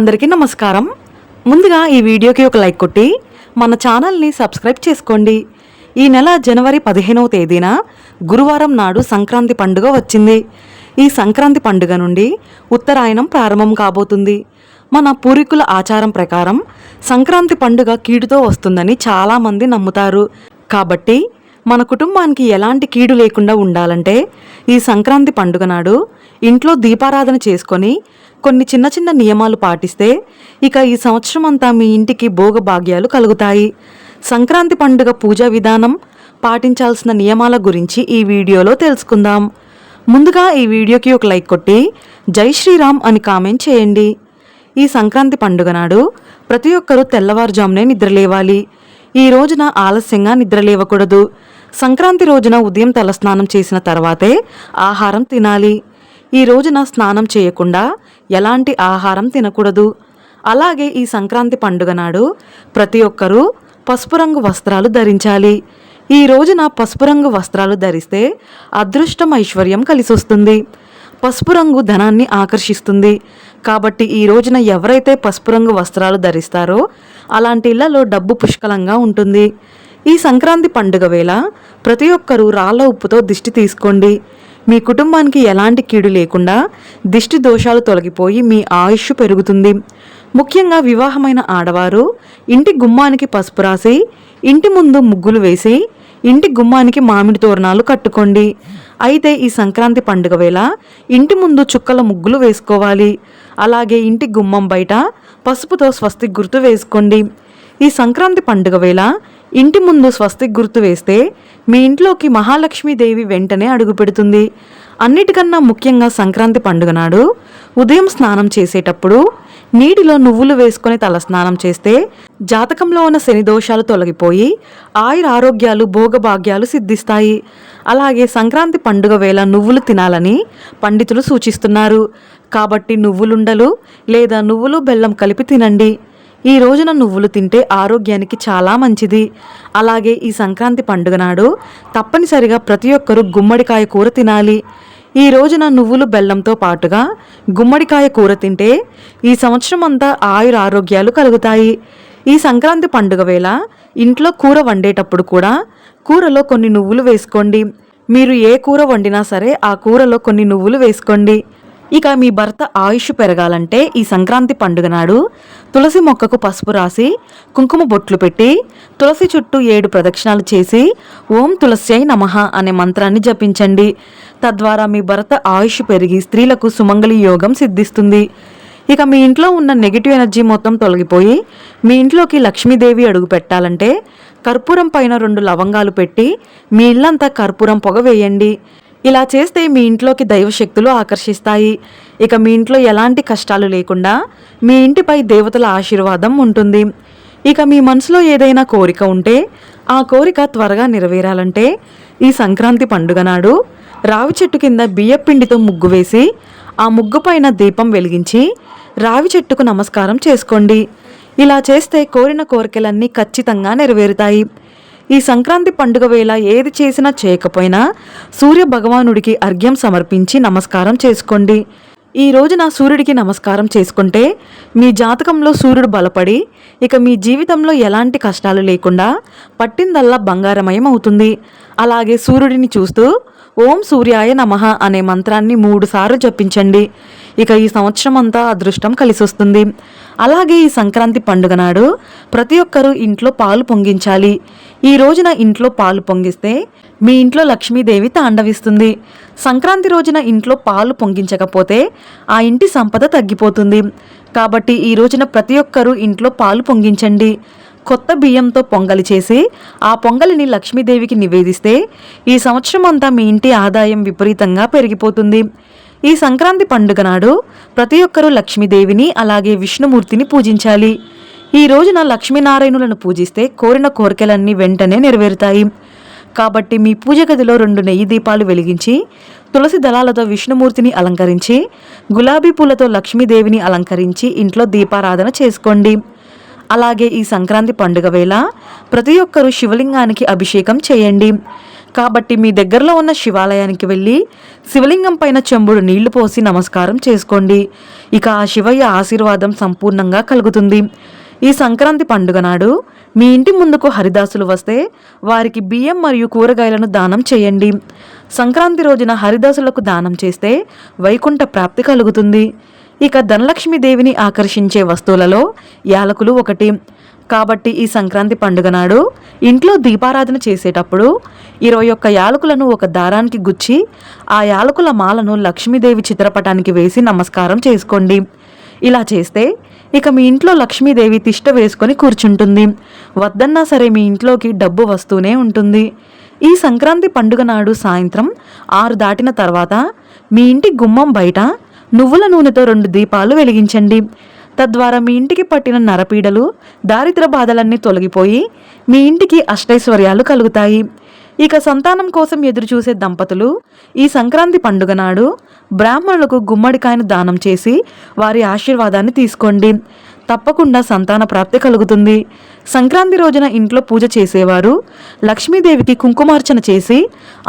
అందరికీ నమస్కారం. ముందుగా ఈ వీడియోకి ఒక లైక్ కొట్టి మన ఛానల్ని సబ్స్క్రైబ్ చేసుకోండి. ఈ నెల జనవరి పదిహేనవ తేదీన గురువారం నాడు సంక్రాంతి పండుగ వచ్చింది. ఈ సంక్రాంతి పండుగ నుండి ఉత్తరాయణం ప్రారంభం కాబోతుంది. మన పూర్వీకుల ఆచారం ప్రకారం సంక్రాంతి పండుగ కీడుతో వస్తుందని చాలామంది నమ్ముతారు. కాబట్టి మన కుటుంబానికి ఎలాంటి కీడు లేకుండా ఉండాలంటే ఈ సంక్రాంతి పండుగ నాడు ఇంట్లో దీపారాధన చేసుకొని కొన్ని చిన్న చిన్న నియమాలు పాటిస్తే ఇక ఈ సంవత్సరం అంతా మీ ఇంటికి భోగభాగ్యాలు కలుగుతాయి. సంక్రాంతి పండుగ పూజా విధానం పాటించాల్సిన నియమాల గురించి ఈ వీడియోలో తెలుసుకుందాం. ముందుగా ఈ వీడియోకి ఒక లైక్ కొట్టి జై శ్రీరామ్ అని కామెంట్ చేయండి. ఈ సంక్రాంతి పండుగ నాడు ప్రతి ఒక్కరూ తెల్లవారుజామునే నిద్రలేవాలి. ఈ రోజున ఆలస్యంగా నిద్రలేవకూడదు. సంక్రాంతి రోజున ఉదయం తలస్నానం చేసిన తర్వాతే ఆహారం తినాలి. ఈ రోజున స్నానం చేయకుండా ఎలాంటి ఆహారం తినకూడదు. అలాగే ఈ సంక్రాంతి పండుగ నాడు ప్రతి ఒక్కరూ పసుపు రంగు వస్త్రాలు ధరించాలి. ఈ రోజున పసుపు రంగు వస్త్రాలు ధరిస్తే అదృష్టం ఐశ్వర్యం కలిసొస్తుంది. పసుపు రంగు ధనాన్ని ఆకర్షిస్తుంది. కాబట్టి ఈ రోజున ఎవరైతే పసుపు రంగు వస్త్రాలు ధరిస్తారో అలాంటి ఇళ్ళలో డబ్బు పుష్కలంగా ఉంటుంది. ఈ సంక్రాంతి పండుగ వేళ ప్రతి ఒక్కరూ రాళ్ళ ఉప్పుతో దిష్టి తీసుకోండి. మీ కుటుంబానికి ఎలాంటి కీడు లేకుండా దిష్టి దోషాలు తొలగిపోయి మీ ఆయుష్ పెరుగుతుంది. ముఖ్యంగా వివాహమైన ఆడవారు ఇంటి గుమ్మానికి పసుపు రాసి ఇంటి ముందు ముగ్గులు వేసి ఇంటి గుమ్మానికి మామిడి తోరణాలు కట్టుకోండి. అయితే ఈ సంక్రాంతి పండుగ వేళ ఇంటి ముందు చుక్కల ముగ్గులు వేసుకోవాలి. అలాగే ఇంటి గుమ్మం బయట పసుపుతో స్వస్తి గుర్తు వేసుకోండి. ఈ సంక్రాంతి పండుగ వేళ ఇంటి ముందు స్వస్తిక్ గుర్తు వేస్తే మీ ఇంట్లోకి మహాలక్ష్మీదేవి వెంటనే అడుగు పెడుతుంది. అన్నిటికన్నా ముఖ్యంగా సంక్రాంతి పండుగ నాడు ఉదయం స్నానం చేసేటప్పుడు నీటిలో నువ్వులు వేసుకొని తల స్నానం చేస్తే జాతకంలో ఉన్న శని దోషాలు తొలగిపోయి ఆయుర ఆరోగ్యాలు భోగభాగ్యాలు సిద్ధిస్తాయి. అలాగే సంక్రాంతి పండుగ వేళ నువ్వులు తినాలని పండితులు సూచిస్తున్నారు. కాబట్టి నువ్వులుండలు లేదా నువ్వులు బెల్లం కలిపి తినండి. ఈ రోజున నువ్వులు తింటే ఆరోగ్యానికి చాలా మంచిది. అలాగే ఈ సంక్రాంతి పండుగ నాడు తప్పనిసరిగా ప్రతి ఒక్కరూ గుమ్మడికాయ కూర తినాలి. ఈ రోజున నువ్వులు బెల్లంతో పాటుగా గుమ్మడికాయ కూర తింటే ఈ సంవత్సరం అంతా ఆయుర ఆరోగ్యాలు కలుగుతాయి. ఈ సంక్రాంతి పండుగ వేళ ఇంట్లో కూర వండేటప్పుడు కూడా కూరలో కొన్ని నువ్వులు వేసుకోండి. మీరు ఏ కూర వండినా సరే ఆ కూరలో కొన్ని నువ్వులు వేసుకోండి. ఇక మీ భర్త ఆయుష్ పెరగాలంటే ఈ సంక్రాంతి పండుగ నాడు తులసి మొక్కకు పసుపు రాసి కుంకుమ బొట్లు పెట్టి తులసి చుట్టూ ఏడు ప్రదక్షిణాలు చేసి ఓం తులస్యై నమః అనే మంత్రాన్ని జపించండి. తద్వారా మీ భర్త ఆయుష్ పెరిగి స్త్రీలకు సుమంగళి యోగం సిద్ధిస్తుంది. ఇక మీ ఇంట్లో ఉన్న నెగిటివ్ ఎనర్జీ మొత్తం తొలగిపోయి మీ ఇంట్లోకి లక్ష్మీదేవి అడుగు పెట్టాలంటే కర్పూరం పైన రెండు లవంగాలు పెట్టి మీ ఇల్లంతా కర్పూరం పొగ వేయండి. ఇలా చేస్తే మీ ఇంట్లోకి దైవశక్తులు ఆకర్షిస్తాయి. ఇక మీ ఇంట్లో ఎలాంటి కష్టాలు లేకుండా మీ ఇంటిపై దేవతల ఆశీర్వాదం ఉంటుంది. ఇక మీ మనసులో ఏదైనా కోరిక ఉంటే ఆ కోరిక త్వరగా నెరవేరాలంటే ఈ సంక్రాంతి పండుగ నాడు రావి చెట్టు కింద బియ్యపిండితో ముగ్గు వేసి ఆ ముగ్గు పైన దీపం వెలిగించి రావి చెట్టుకు నమస్కారం చేసుకోండి. ఇలా చేస్తే కోరిన కోరికలన్నీ ఖచ్చితంగా నెరవేరుతాయి. ఈ సంక్రాంతి పండుగ వేళ ఏది చేసినా చేయకపోయినా సూర్య భగవానుడికి అర్ఘ్యం సమర్పించి నమస్కారం చేసుకోండి. ఈ రోజున సూర్యుడికి నమస్కారం చేసుకుంటే మీ జాతకంలో సూర్యుడు బలపడి ఇక మీ జీవితంలో ఎలాంటి కష్టాలు లేకుండా పట్టిందల్లా బంగారమయం అవుతుంది. అలాగే సూర్యుడిని చూస్తూ ఓం సూర్యాయ నమః అనే మంత్రాన్ని మూడుసార్లు జపించండి. ఇక ఈ సంవత్సరం అంతా అదృష్టం కలిసొస్తుంది. అలాగే ఈ సంక్రాంతి పండుగ నాడు ప్రతి ఒక్కరూ ఇంట్లో పాలు పొంగించాలి. ఈ రోజున ఇంట్లో పాలు పొంగిస్తే మీ ఇంట్లో లక్ష్మీదేవి తాండవిస్తుంది. సంక్రాంతి రోజున ఇంట్లో పాలు పొంగించకపోతే ఆ ఇంటి సంపద తగ్గిపోతుంది. కాబట్టి ఈ రోజున ప్రతి ఒక్కరూ ఇంట్లో పాలు పొంగించండి. కొత్త బియ్యంతో పొంగలి చేసి ఆ పొంగలిని లక్ష్మీదేవికి నివేదిస్తే ఈ సంవత్సరం అంతా మీ ఇంటి ఆదాయం విపరీతంగా పెరిగిపోతుంది. ఈ సంక్రాంతి పండుగ నాడు ప్రతి ఒక్కరూ లక్ష్మీదేవిని అలాగే విష్ణుమూర్తిని పూజించాలి. ఈ రోజున లక్ష్మీనారాయణులను పూజిస్తే కోరిన కోరికలన్నీ వెంటనే నెరవేరుతాయి. కాబట్టి మీ పూజ గదిలో రెండు నెయ్యి దీపాలు వెలిగించి తులసి దళాలతో విష్ణుమూర్తిని అలంకరించి గులాబీ పూలతో లక్ష్మీదేవిని అలంకరించి ఇంట్లో దీపారాధన చేసుకోండి. అలాగే ఈ సంక్రాంతి పండుగ వేళ ప్రతి ఒక్కరూ శివలింగానికి అభిషేకం చేయండి. కాబట్టి మీ దగ్గరలో ఉన్న శివాలయానికి వెళ్ళి శివలింగం పైన చెంబుడు నీళ్ళు పోసి నమస్కారం చేసుకోండి. ఇక ఆ శివయ్య ఆశీర్వాదం సంపూర్ణంగా కలుగుతుంది. ఈ సంక్రాంతి పండుగ నాడు మీ ఇంటి ముందుకు హరిదాసులు వస్తే వారికి బియ్యం మరియు కూరగాయలను దానం చేయండి. సంక్రాంతి రోజున హరిదాసులకు దానం చేస్తే వైకుంఠ ప్రాప్తి కలుగుతుంది. ఇక ధనలక్ష్మీదేవిని ఆకర్షించే వస్తువులలో యాలకులు ఒకటి. కాబట్టి ఈ సంక్రాంతి పండుగ నాడు ఇంట్లో దీపారాధన చేసేటప్పుడు ఇరవై ఒక్క యాలకులను ఒక దారానికి గుచ్చి ఆ యాలకుల మాలను లక్ష్మీదేవి చిత్రపటానికి వేసి నమస్కారం చేసుకోండి. ఇలా చేస్తే ఇక మీ ఇంట్లో లక్ష్మీదేవి తిష్ట వేసుకొని కూర్చుంటుంది. వద్దన్నా సరే మీ ఇంట్లోకి డబ్బు వస్తూనే ఉంటుంది. ఈ సంక్రాంతి పండుగ నాడు సాయంత్రం ఆరు దాటిన తర్వాత మీ ఇంటి గుమ్మం బయట నువ్వుల నూనెతో రెండు దీపాలు వెలిగించండి. తద్వారా మీ ఇంటికి పట్టిన నరపీడలు దారిద్ర బాధలన్నీ తొలగిపోయి మీ ఇంటికి అష్టైశ్వర్యాలు కలుగుతాయి. ఇక సంతానం కోసం ఎదురుచూసే దంపతులు ఈ సంక్రాంతి పండుగ నాడు బ్రాహ్మణులకు గుమ్మడికాయను దానం చేసి వారి ఆశీర్వాదాన్ని తీసుకోండి. తప్పకుండా సంతాన ప్రాప్తి కలుగుతుంది. సంక్రాంతి రోజున ఇంట్లో పూజ చేసేవారు లక్ష్మీదేవికి కుంకుమార్చన చేసి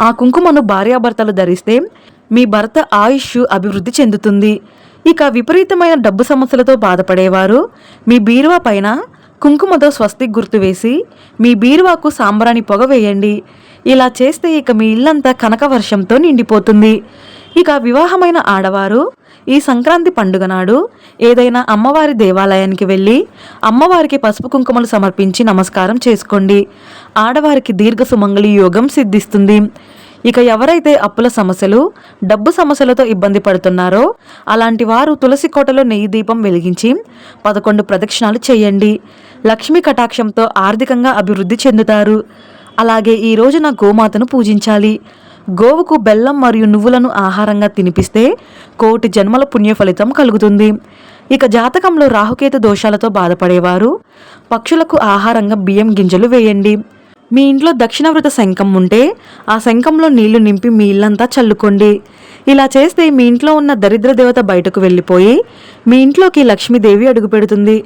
ఆ కుంకుమను భార్యాభర్తలు ధరిస్తే మీ భర్త ఆయుష్ అభివృద్ధి చెందుతుంది. ఇక విపరీతమైన డబ్బు సమస్యలతో బాధపడేవారు మీ బీరువా పైన కుంకుమతో స్వస్తి గుర్తు వేసి మీ బీరువాకు సాంబ్రాణి పొగ వేయండి. ఇలా చేస్తే ఇక మీ ఇల్లంతా కనక వర్షంతో నిండిపోతుంది. ఇక వివాహమైన ఆడవారు ఈ సంక్రాంతి పండుగ నాడు ఏదైనా అమ్మవారి దేవాలయానికి వెళ్ళి అమ్మవారికి పసుపు కుంకుమలు సమర్పించి నమస్కారం చేసుకోండి. ఆడవారికి దీర్ఘ సుమంగళి యోగం సిద్ధిస్తుంది. ఇక ఎవరైతే అప్పుల సమస్యలు డబ్బు సమస్యలతో ఇబ్బంది పడుతున్నారో అలాంటి వారు తులసి కోటలో నెయ్యి దీపం వెలిగించి పదకొండు ప్రదక్షిణాలు చేయండి. లక్ష్మీ కటాక్షంతో ఆర్థికంగా అభివృద్ధి చెందుతారు. అలాగే ఈ రోజున గోమాతను పూజించాలి. గోవుకు బెల్లం మరియు నువ్వులను ఆహారంగా తినిపిస్తే కోటి జన్మల పుణ్య ఫలితం కలుగుతుంది. ఇక జాతకంలో రాహుకేతు దోషాలతో బాధపడేవారు పక్షులకు ఆహారంగా బియ్యం గింజలు వేయండి. మీ ఇంట్లో దక్షిణవృత శంఖం ఉంటే ఆ శంఖంలో నీళ్ళు నింపి మీ ఇల్లంతా చల్లుకోండి. ఇలా చేస్తే మీ ఇంట్లో ఉన్న దరిద్ర దేవత బయటకు వెళ్ళిపోయి మీ ఇంట్లోకి లక్ష్మీదేవి అడుగుపెడుతుంది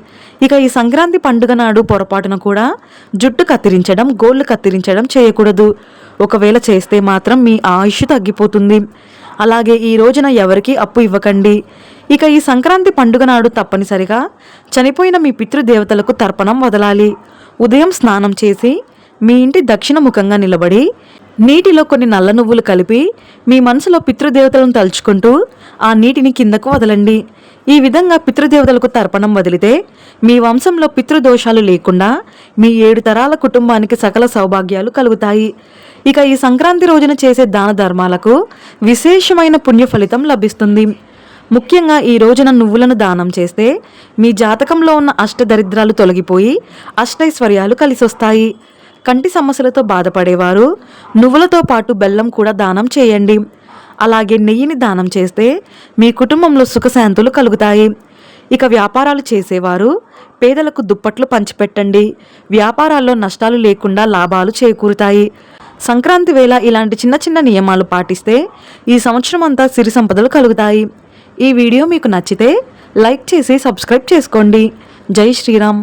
ఇక ఈ సంక్రాంతి పండుగ నాడు పొరపాటున కూడా జుట్టు కత్తిరించడం గోళ్ళు కత్తిరించడం చేయకూడదు. ఒకవేళ చేస్తే మాత్రం మీ ఆయుష్ తగ్గిపోతుంది. అలాగే ఈ రోజున ఎవరికి అప్పు ఇవ్వకండి. ఇక ఈ సంక్రాంతి పండుగ నాడు తప్పనిసరిగా చనిపోయిన మీ పితృదేవతలకు తర్పణం వదలాలి. ఉదయం స్నానం చేసి మీ ఇంటి దక్షిణ ముఖంగా నిలబడి నీటిలో కొన్ని నల్ల నువ్వులు కలిపి మీ మనసులో పితృదేవతలను తలుచుకుంటూ ఆ నీటిని కిందకు వదలండి. ఈ విధంగా పితృదేవతలకు తర్పణం వదిలితే మీ వంశంలో పితృదోషాలు లేకుండా మీ ఏడు తరాల కుటుంబానికి సకల సౌభాగ్యాలు కలుగుతాయి. ఇక ఈ సంక్రాంతి రోజున చేసే దాన ధర్మాలకు విశేషమైన పుణ్య ఫలితం లభిస్తుంది. ముఖ్యంగా ఈ రోజున నువ్వులను దానం చేస్తే మీ జాతకంలో ఉన్న అష్టదరిద్రాలు తొలగిపోయి అష్టైశ్వర్యాలు కలిసొస్తాయి. కంటి సమస్యలతో బాధపడేవారు. నువ్వులతో పాటు బెల్లం కూడా దానం చేయండి. అలాగే నెయ్యిని దానం చేస్తే మీ కుటుంబంలో సుఖశాంతులు కలుగుతాయి. ఇక వ్యాపారాలు చేసేవారు పేదలకు దుప్పట్లు పంచిపెట్టండి. వ్యాపారాల్లో నష్టాలు లేకుండా లాభాలు చేకూరుతాయి. సంక్రాంతి వేళ ఇలాంటి చిన్న చిన్న నియమాలు పాటిస్తే ఈ సంవత్సరం అంతా సిరి సంపదలు కలుగుతాయి. ఈ వీడియో మీకు నచ్చితే లైక్ చేసి సబ్స్క్రైబ్ చేసుకోండి. జై శ్రీరామ్.